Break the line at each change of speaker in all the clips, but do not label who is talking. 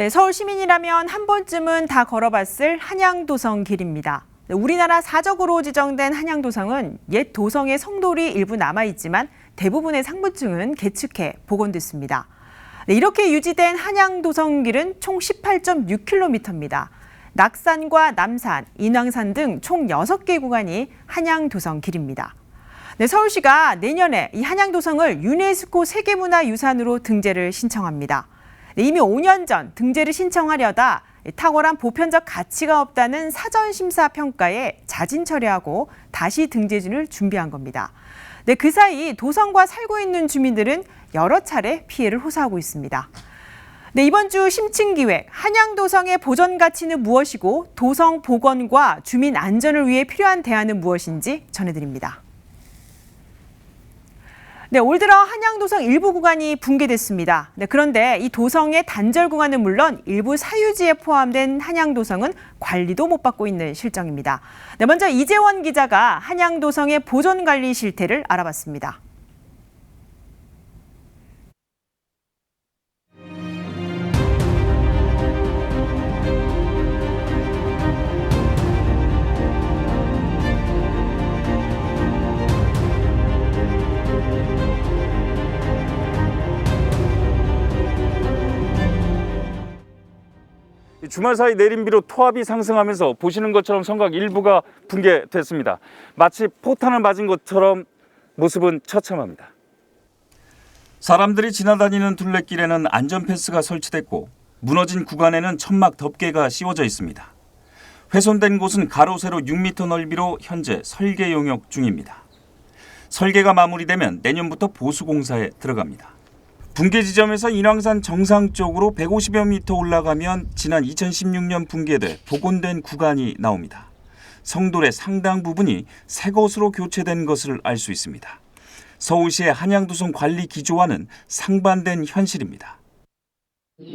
네, 서울 시민이라면 한 번쯤은 다 걸어봤을 한양도성 길입니다. 네, 우리나라 사적으로 지정된 한양도성은 옛 도성의 성돌이 일부 남아있지만 대부분의 상부층은 개축해 복원됐습니다. 네, 이렇게 유지된 한양도성 길은 총 18.6km입니다. 낙산과 남산, 인왕산 등 총 6개 구간이 한양도성 길입니다. 네, 서울시가 내년에 이 한양도성을 유네스코 세계문화유산으로 등재를 신청합니다. 네, 이미 5년 전 등재를 신청하려다 탁월한 보편적 가치가 없다는 사전 심사 평가에 자진 처리하고 다시 등재준을 준비한 겁니다. 네, 그 사이 도성과 살고 있는 주민들은 여러 차례 피해를 호소하고 있습니다. 네, 이번 주 심층 기획 한양도성의 보존 가치는 무엇이고 도성 복원과 주민 안전을 위해 필요한 대안은 무엇인지 전해드립니다. 네, 올 들어 한양도성 일부 구간이 붕괴됐습니다. 네, 그런데 이 도성의 단절 구간은 물론 일부 사유지에 포함된 한양도성은 관리도 못 받고 있는 실정입니다. 네, 먼저 이재원 기자가 한양도성의 보존 관리 실태를 알아봤습니다.
주말 사이 내린 비로 토합이 상승하면서 보시는 것처럼 성곽 일부가 붕괴됐습니다. 마치 포탄을 맞은 것처럼 모습은 처참합니다. 사람들이 지나다니는 둘레길에는 안전 펜스가 설치됐고 무너진 구간에는 천막 덮개가 씌워져 있습니다. 훼손된 곳은 가로 세로 6m 넓이로 현재 설계 용역 중입니다. 설계가 마무리되면 내년부터 보수 공사에 들어갑니다. 붕괴 지점에서 인왕산 정상 쪽으로 150여 미터 올라가면 지난 2016년 붕괴돼 복원된 구간이 나옵니다. 성돌의 상당 부분이 새 것으로 교체된 것을 알 수 있습니다. 서울시의 한양도성 관리 기조와는 상반된 현실입니다.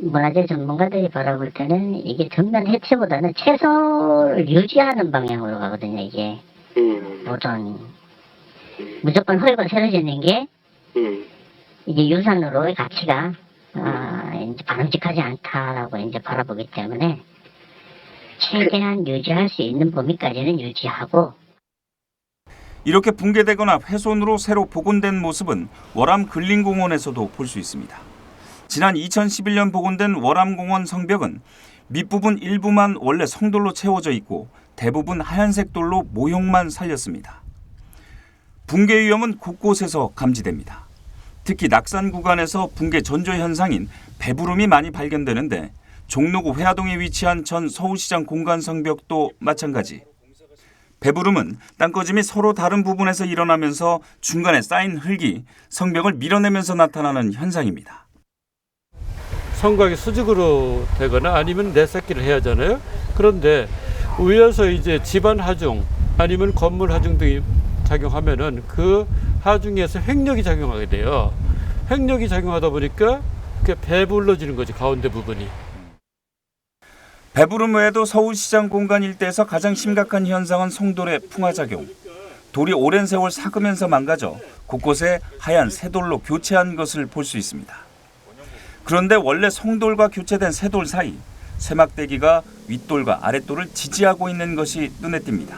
문화재 전문가들이 바라볼 때는 이게 전면 해체보다는 최소를 유지하는 방향으로 가거든요, 이게.
음,
보존. 무조건 헐고 새로 짓는 게
음,
이게 유산으로의 가치가, 아, 이제 바람직하지 않다라고 이제 바라보기 때문에 최대한 유지할 수 있는 범위까지는 유지하고
이렇게 붕괴되거나 훼손으로 새로 복원된 모습은 월암 근린공원에서도 볼 수 있습니다. 지난 2011년 복원된 월암공원 성벽은 밑부분 일부만 원래 성돌로 채워져 있고 대부분 하얀색 돌로 모형만 살렸습니다. 붕괴 위험은 곳곳에서 감지됩니다. 특히 낙산 구간에서 붕괴 전조 현상인 배부름이 많이 발견되는데 종로구 회화동에 위치한 전 서울시장 공간 성벽도 마찬가지. 배부름은 땅꺼짐이 서로 다른 부분에서 일어나면서 중간에 쌓인 흙이 성벽을 밀어내면서 나타나는 현상입니다.
성곽이 수직으로 되거나 아니면 내쌓기를 해야 하잖아요. 그런데 위에서 이제 집안 하중 아니면 건물 하중 등이 작용하면은 그 하중에서 횡력이 작용하게 돼요. 횡력이 작용하다 보니까 그게 배불러지는 거지 가운데 부분이.
배부름 외에도 서울시장 공간 일대에서 가장 심각한 현상은 송돌의 풍화작용. 돌이 오랜 세월 삭으면서 망가져 곳곳에 하얀 새돌로 교체한 것을 볼 수 있습니다. 그런데 원래 송돌과 교체된 새돌 사이 세막대기가 윗돌과 아랫돌을 지지하고 있는 것이 눈에 띕니다.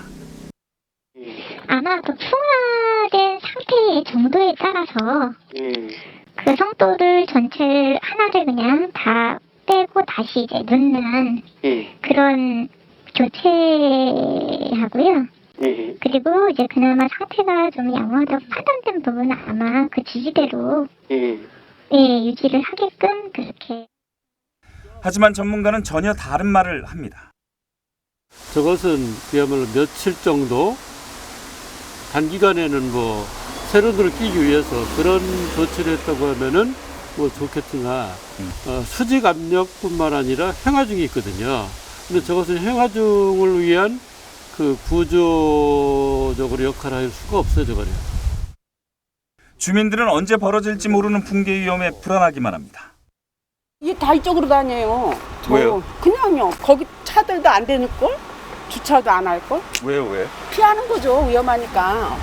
아마 그 풍화된 정도에 따라서
음,
그 성도를 전체를 하나를 그냥 다 빼고 다시 이제 넣는
음,
그런 교체하고요.
음,
그리고 이제 그나마 상태가 좀 양호하다고 판단된 부분은 아마 그 지지대로
음.
예, 유지를 하게끔 그렇게
하지만 전문가는 전혀 다른 말을 합니다.
저것은 그야말로 며칠 정도 단기간에는 뭐 세로들을 끼기 위해서 그런 조치를 했다고 하면은 뭐 좋겠으나 어, 수직 압력뿐만 아니라 행하중이 있거든요. 근데 저것은 행하중을 위한 그 구조적으로 역할을 할 수가 없어요, 저거는.
주민들은 언제 벌어질지 모르는 붕괴 위험에 불안하기만 합니다.
이게 다 이쪽으로 다녀요. 저
왜요?
그냥요. 거기 차들도 안 되는 걸, 주차도 안 할 걸.
왜요, 왜?
피하는 거죠. 위험하니까.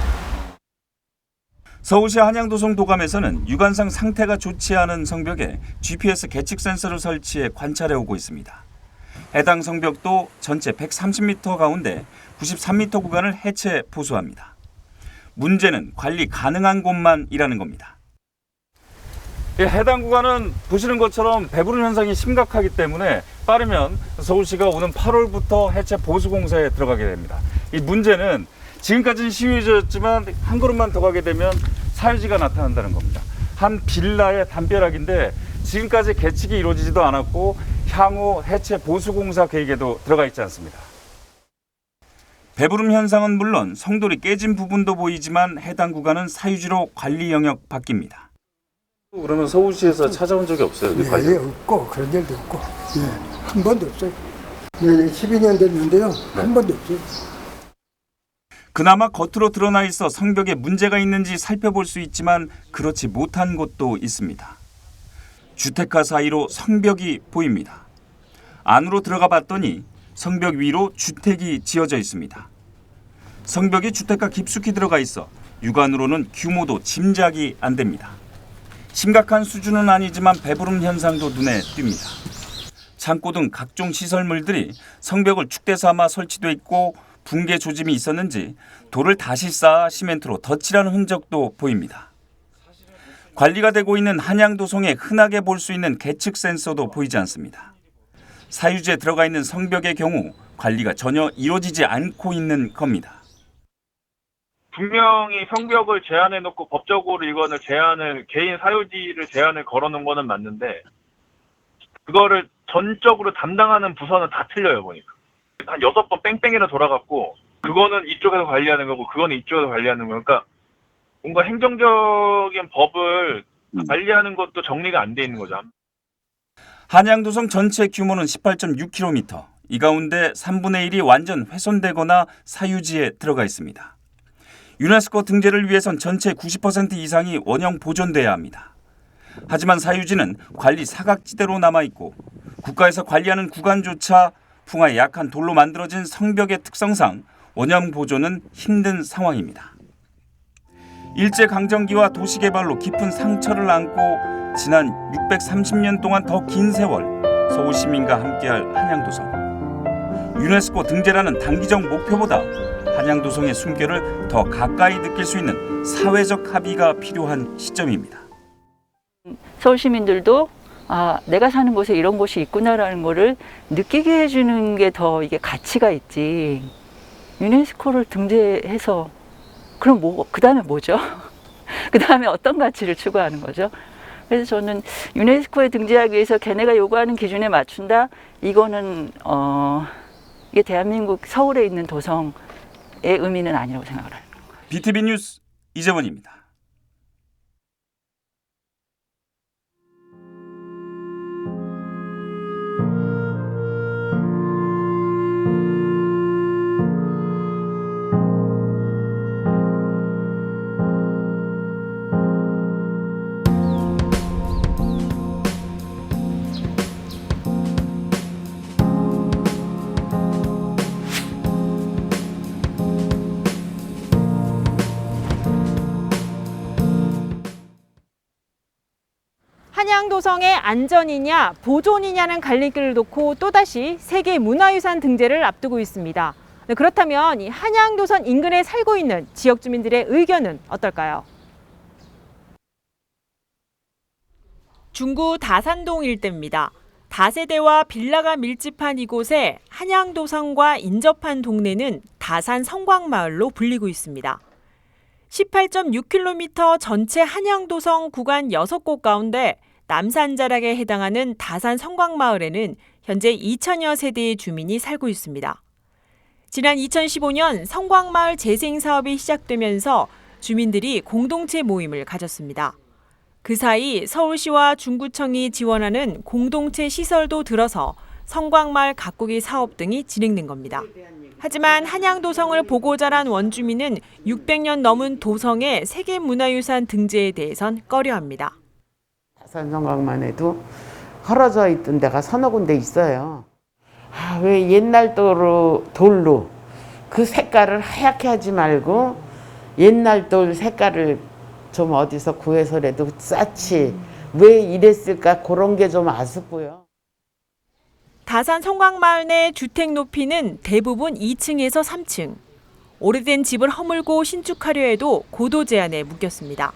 서울시 한양도성 도감에서는 유관상 상태가 좋지 않은 성벽에 GPS 계측 센서를 설치해 관찰해 오고 있습니다. 해당 성벽도 전체 130m 가운데 93m 구간을 해체 보수합니다. 문제는 관리 가능한 곳만이라는 겁니다. 해당 구간은 보시는 것처럼 배부른 현상이 심각하기 때문에 빠르면 서울시가 오는 8월부터 해체 보수 공사에 들어가게 됩니다. 이 문제는 지금까지는 시유지였지만 한 걸음만 더 가게 되면 사유지가 나타난다는 겁니다. 한 빌라의 담벼락인데 지금까지 개측이 이루어지지도 않았고 향후 해체 보수 공사 계획에도 들어가 있지 않습니다. 배부름 현상은 물론 성돌이 깨진 부분도 보이지만 해당 구간은 사유지로 관리 영역 바뀝니다. 그러면 서울시에서 찾아온 적이 없어요?
예, 없고 그런 일도 없고 예, 한 번도 없어요. 예, 12년 됐는데요. 한 번도 없어요.
그나마 겉으로 드러나 있어 성벽에 문제가 있는지 살펴볼 수 있지만 그렇지 못한 곳도 있습니다. 주택가 사이로 성벽이 보입니다. 안으로 들어가 봤더니 성벽 위로 주택이 지어져 있습니다. 성벽이 주택가 깊숙이 들어가 있어 육안으로는 규모도 짐작이 안 됩니다. 심각한 수준은 아니지만 배부름 현상도 눈에 띕니다. 창고 등 각종 시설물들이 성벽을 축대 삼아 설치돼 있고 붕괴 조짐이 있었는지 돌을 다시 쌓아 시멘트로 덧칠하는 흔적도 보입니다. 관리가 되고 있는 한양도성에 흔하게 볼 수 있는 계측 센서도 보이지 않습니다. 사유지에 들어가 있는 성벽의 경우 관리가 전혀 이루어지지 않고 있는 겁니다.
분명히 성벽을 제한해 놓고 법적으로 이거는 제한을 개인 사유지를 제한을 걸어 놓은 거는 맞는데 그거를 전적으로 담당하는 부서는 다 틀려요 보니까 한 여섯 번 뺑뺑이라 돌아갔고 그거는 이쪽에서 관리하는 거고 그거는 이쪽에서 관리하는 거 그러니까 뭔가 행정적인 법을 관리하는 것도 정리가 안 돼 있는 거죠.
한양도성 전체 규모는 18.6km. 이 가운데 3분의 1이 완전 훼손되거나 사유지에 들어가 있습니다. 유네스코 등재를 위해선 전체 90% 이상이 원형 보존돼야 합니다. 하지만 사유지는 관리 사각지대로 남아 있고 국가에서 관리하는 구간조차 풍화에 약한 돌로 만들어진 성벽의 특성상 원형 보존은 힘든 상황입니다. 일제 강점기와 도시 개발로 깊은 상처를 안고 지난 630년 동안 더 긴 세월 서울 시민과 함께할 한양도성. 유네스코 등재라는 단기적 목표보다 한양도성의 숨결을 더 가까이 느낄 수 있는 사회적 합의가 필요한 시점입니다.
서울 시민들도 아, 내가 사는 곳에 이런 곳이 있구나라는 거를 느끼게 해주는 게 더 이게 가치가 있지. 유네스코를 등재해서 그럼 뭐, 그 다음에 뭐죠? 그 다음에 어떤 가치를 추구하는 거죠? 그래서 저는 유네스코에 등재하기 위해서 걔네가 요구하는 기준에 맞춘다? 이거는, 어, 이게 대한민국 서울에 있는 도성의 의미는 아니라고 생각을 해요.
BTV 뉴스 이재원입니다.
한양도성의 안전이냐 보존이냐는 갈림길을 놓고 또다시 세계 문화유산 등재를 앞두고 있습니다. 네, 그렇다면 이 한양도선 인근에 살고 있는 지역 주민들의 의견은 어떨까요? 중구 다산동 일대입니다. 다세대와 빌라가 밀집한 이곳에 한양도성과 인접한 동네는 다산 성곽마을로 불리고 있습니다. 18.6km 전체 한양도성 구간 6곳 가운데 남산자락에 해당하는 다산 성곽마을에는 현재 2천여 세대의 주민이 살고 있습니다. 지난 2015년 성곽마을 재생 사업이 시작되면서 주민들이 공동체 모임을 가졌습니다. 그 사이 서울시와 중구청이 지원하는 공동체 시설도 들어서 성곽마을 가꾸기 사업 등이 진행된 겁니다. 하지만 한양도성을 보고 자란 원주민은 600년 넘은 도성의 세계문화유산 등재에 대해선 꺼려합니다.
다산성곽만 해도 헐어져 있던 데가 서너 군데 있어요. 아, 왜 옛날 돌로, 돌로 그 색깔을 하얗게 하지 말고 옛날 돌 색깔을 좀 어디서 구해서라도 쌓지. 왜 이랬을까 그런 게 좀 아쉽고요.
다산 성곽마을 내 주택 높이는 대부분 2층에서 3층. 오래된 집을 허물고 신축하려 해도 고도 제한에 묶였습니다.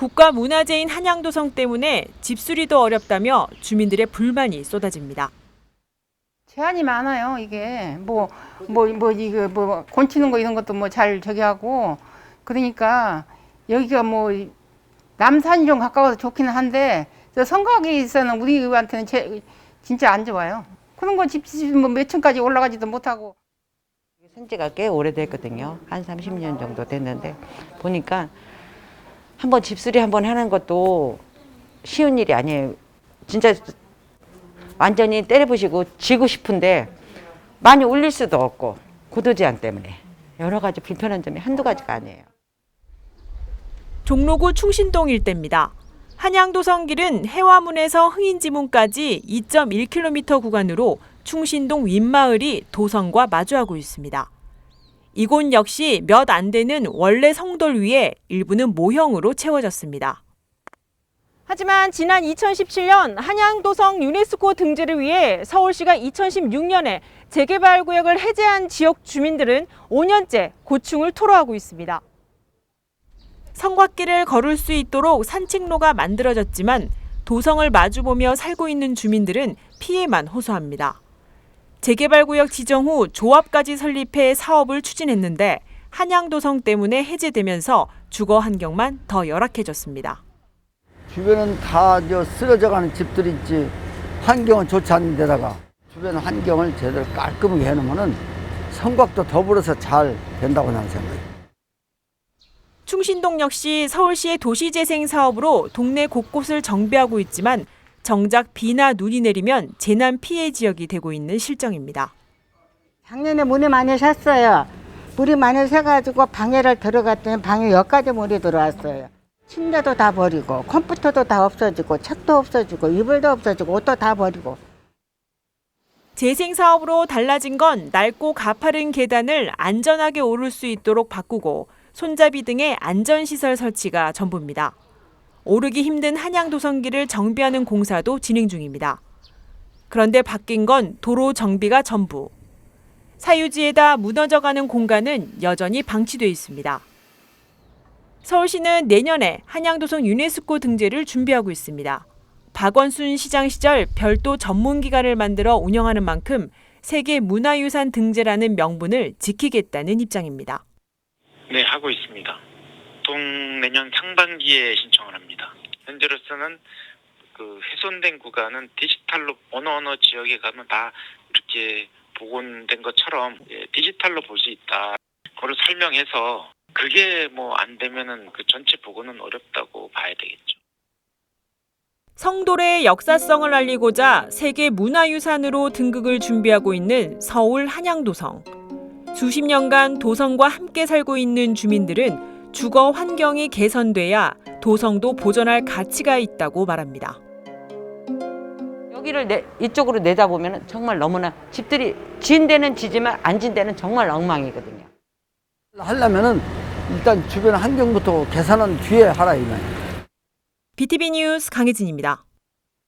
국가 문화재인 한양도성 때문에 집수리도 어렵다며 주민들의 불만이 쏟아집니다.
제한이 많아요 이게 뭐 뭐 뭐 이거 뭐 곤치는 거 이런 것도 뭐 잘 저기 하고 그러니까 여기가 뭐 남산이 좀 가까워서 좋기는 한데 저 성곽에서는 우리한테는 제, 진짜 안 좋아요 그런 거 집집 뭐몇 층까지 올라가지도 못하고
산지가 꽤 오래됐거든요. 한 30년 정도 됐는데 보니까 한번 집수리 한번 하는 것도 쉬운 일이 아니에요. 진짜 완전히 때려부시고 지고 싶은데 많이 올릴 수도 없고 고도 제한 때문에 여러 가지 불편한 점이 한두 가지가 아니에요.
종로구 충신동 일대입니다. 한양도성길은 해화문에서 흥인지문까지 2.1km 구간으로 충신동 윗마을이 도성과 마주하고 있습니다. 이곳 역시 몇 안 되는 원래 성돌 위에 일부는 모형으로 채워졌습니다. 하지만 지난 2017년 한양도성 유네스코 등재를 위해 서울시가 2016년에 재개발 구역을 해제한 지역 주민들은 5년째 고충을 토로하고 있습니다. 성곽길을 걸을 수 있도록 산책로가 만들어졌지만 도성을 마주보며 살고 있는 주민들은 피해만 호소합니다. 재개발구역 지정 후 조합까지 설립해 사업을 추진했는데 한양도성 때문에 해제되면서 주거 환경만 더 열악해졌습니다.
주변은 다 저 쓰러져가는 집들이 있지 환경은 좋지 않은 데다가 주변 환경을 제대로 깔끔하게 해놓으면은 성곽도 더불어서 잘 된다고 나는 생각해요.
충신동 역시 서울시의 도시재생 사업으로 동네 곳곳을 정비하고 있지만 정작 비나 눈이 내리면 재난 피해 지역이 되고 있는 실정입니다.
작년에 물이 많이 샜어요 물이 많이 새가지고 방에를 들어갔더니 방에 여기까지 물이 들어왔어요 침대도 다 버리고 컴퓨터도 다 없어지고 책도 없어지고 이불도 없어지고 옷도 다 버리고
재생 사업으로 달라진 건 낡고 가파른 계단을 안전하게 오를 수 있도록 바꾸고 손잡이 등의 안전시설 설치가 전부입니다. 오르기 힘든 한양도성길을 정비하는 공사도 진행 중입니다. 그런데 바뀐 건 도로 정비가 전부. 사유지에다 무너져가는 공간은 여전히 방치돼 있습니다. 서울시는 내년에 한양도성 유네스코 등재를 준비하고 있습니다. 박원순 시장 시절 별도 전문기관을 만들어 운영하는 만큼 세계 문화유산 등재라는 명분을 지키겠다는 입장입니다.
네, 하고 있습니다. 보통 내년 상반기에 신청을 합니다. 현재로서는 그 훼손된 구간은 디지털로 어느 어느 지역에 가면 다 이렇게 복원된 것처럼 예, 디지털로 볼 수 있다. 그걸 설명해서 그게 뭐 안 되면은 그 전체 복원은 어렵다고 봐야 되겠죠.
성돌의 역사성을 알리고자 세계 문화유산으로 등극을 준비하고 있는 서울 한양도성. 수십 년간 도성과 함께 살고 있는 주민들은 주거 환경이 개선돼야 도성도 보존할 가치가 있다고 말합니다.
여기를 내, 이쪽으로 내다보면 정말 너무나 집들이 진 데는 지지만 안 진 데는 정말 엉망이거든요.
하려면은 일단 주변 환경부터 개선은 뒤에 하라 이거예요.
BTV 뉴스 강혜진입니다.